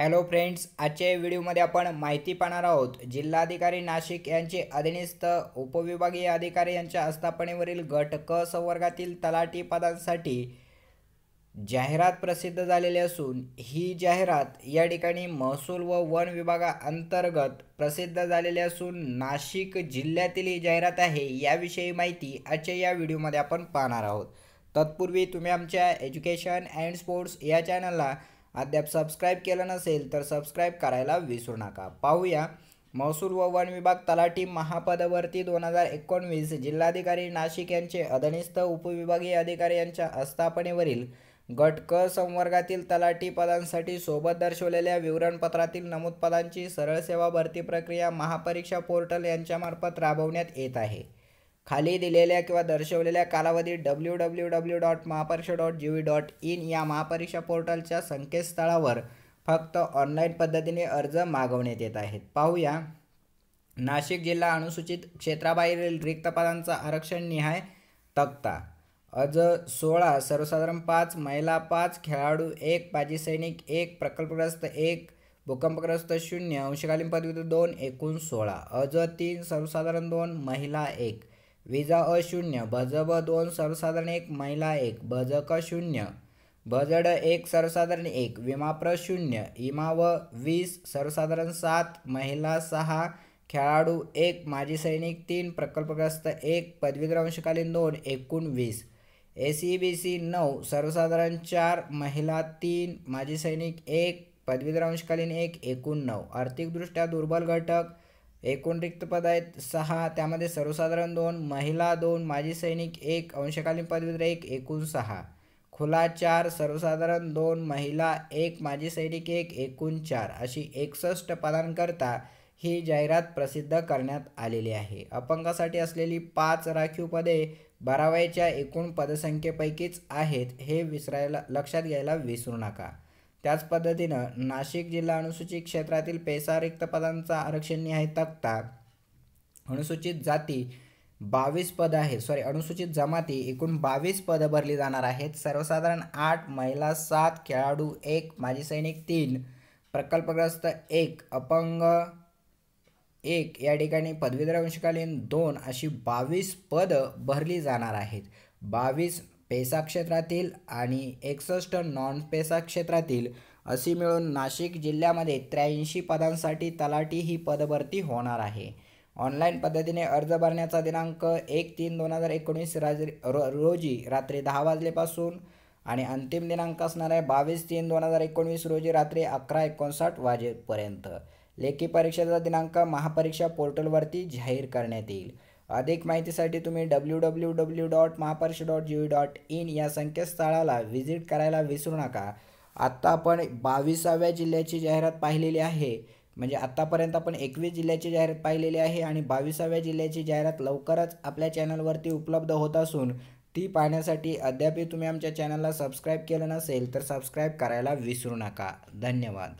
Hello friends आजच्या व्हिडिओमध्ये आपण माहिती पाहणार आहोत जिल्हाधिकारी नाशिक यांचे अधीनस्थ उपविभागीय अधिकारी यांच्या आस्थापनेवरील गट क संवर्गातील तलाठी पदांसाठी जाहिरात प्रसिद्ध झालेली असून ही जाहिरात या ठिकाणी महसूल व वन विभागाअंतर्गत प्रसिद्ध झालेली असून नाशिक जिल्ह्यातील ही जाहिरात आहे याविषयी माहिती आजच्या या व्हिडिओमध्ये आपण पाहणार आहोत. तत्पूर्वी तुम्ही आमच्या एज्युकेशन अँड स्पोर्ट्स या चॅनलला अद्याप सबस्क्राईब केलं नसेल तर सबस्क्राईब करायला विसरू नका. पाहूया. महसूल व वन विभाग तलाठी महापदवर्ती दोन हजार एकोणवीस जिल्हाधिकारी नाशिक यांचे अधनिस्थ उपविभागीय अधिकारी यांच्या आस्थापनेवरील गट क संवर्गातील तलाठी पदांसाठी सोबत दर्शवलेल्या विवरणपत्रातील नमूद पदांची सरळ सेवा भरती प्रक्रिया महापरीक्षा पोर्टल यांच्यामार्फत राबवण्यात येत आहे. खाली दिलेल्या किंवा दर्शवलेल्या कालावधीत W W W dot Mahapariksha dot G V dot in या महापरीक्षा पोर्टलच्या संकेतस्थळावर फक्त ऑनलाईन पद्धतीने अर्ज मागवण्यात येत आहेत. पाहूया. नाशिक जिल्हा अनुसूचित क्षेत्राबाहेरील रिक्त पदांचा आरक्षण निहाय तक्ता. अज सोळा सर्वसाधारण पाच महिला पाच खेळाडू एक माजी सैनिक एक प्रकल्पग्रस्त एक भूकंपग्रस्त शून्य अंशकालीन पदवी दोन एकूण सोळा. अज तीन सर्वसाधारण दोन महिला एक. विजा अशून्य भजब दोन सर्वसाधारण एक महिला एक भजक शून्य भजड एक सर्वसाधारण एक विमाप्र शून्य इमा व वीस सर्वसाधारण सात महिला सहा खेळाडू एक माजी सैनिक तीन प्रकल्पग्रस्त एक पदवीधर अंशकालीन दोन एकूण वीस. ए सी बी सी नऊ सर्वसाधारण चार महिला तीन माजी सैनिक एक पदवीधर अंशकालीन एक एकूण नऊ. आर्थिकदृष्ट्या दुर्बल घटक एकूण रिक्त पद आहेत सहा त्यामध्ये सर्वसाधारण दोन महिला दोन माजी सैनिक एक अंशकालीन पदवीधर एक एकूण सहा. खुला चार सर्वसाधारण दोन महिला एक माजी सैनिक एक एकूण चार अशी एकसष्ट पदांकरता ही जाहिरात प्रसिद्ध करण्यात आलेली आहे. अपंगासाठी असलेली पाच राखीव पदे बारावायच्या एकूण पदसंख्येपैकीच आहेत हे विसरायला लक्षात घ्यायला विसरू नका. त्याच पद्धतीनं नाशिक जिल्हा अनुसूचित क्षेत्रातील पेसा रिक्त पदांचा आरक्षण निहाय तक्ता. अनुसूचित जाती बावीस पदं आहेत. सॉरी अनुसूचित जमाती एकूण बावीस पदं भरली जाणार आहेत. सर्वसाधारण आठ महिला सात खेळाडू एक माजी सैनिक तीन प्रकल्पग्रस्त एक अपंग एक या ठिकाणी पदवीधर अंशकालीन दोन अशी बावीस पदं भरली जाणार आहेत. बावीस पेसा क्षेत्रातील आणि एकसष्ट नॉन पेसा क्षेत्रातील अशी मिळून नाशिक जिल्ह्यामध्ये त्र्याऐंशी पदांसाठी तलाठी ही पदभरती होणार आहे. ऑनलाईन पद्धतीने अर्ज भरण्याचा दिनांक एक तीन दोन हजार एकोणीस राज रो रोजी रात्री दहा वाजलेपासून आणि अंतिम दिनांक असणार आहे बावीस तीन दोन हजार एकोणवीस रोजी रात्री अकरा एकोणसाठ वाजेपर्यंत. लेखी परीक्षेचा दिनांक महापरीक्षा पोर्टलवरती जाहीर करण्यात येईल. अधिक माहितीसाठी तुम्ही W W W dot महापर्ष dot G dot in या संकेतस्थळाला व्हिजिट करायला विसरू नका. आत्ता आपण बावीसाव्या जिल्ह्याची जाहिरात पाहिलेली आहे. म्हणजे आत्तापर्यंत आपण एकवीस जिल्ह्याची जाहिरात पाहिलेली आहे आणि बावीसाव्या जिल्ह्याची जाहिरात लवकरच आपल्या चॅनलवरती उपलब्ध होत असून ती पाहण्यासाठी अद्यापही तुम्ही आमच्या चॅनलला सबस्क्राईब केलं नसेल तर सबस्क्राईब करायला विसरू नका. धन्यवाद.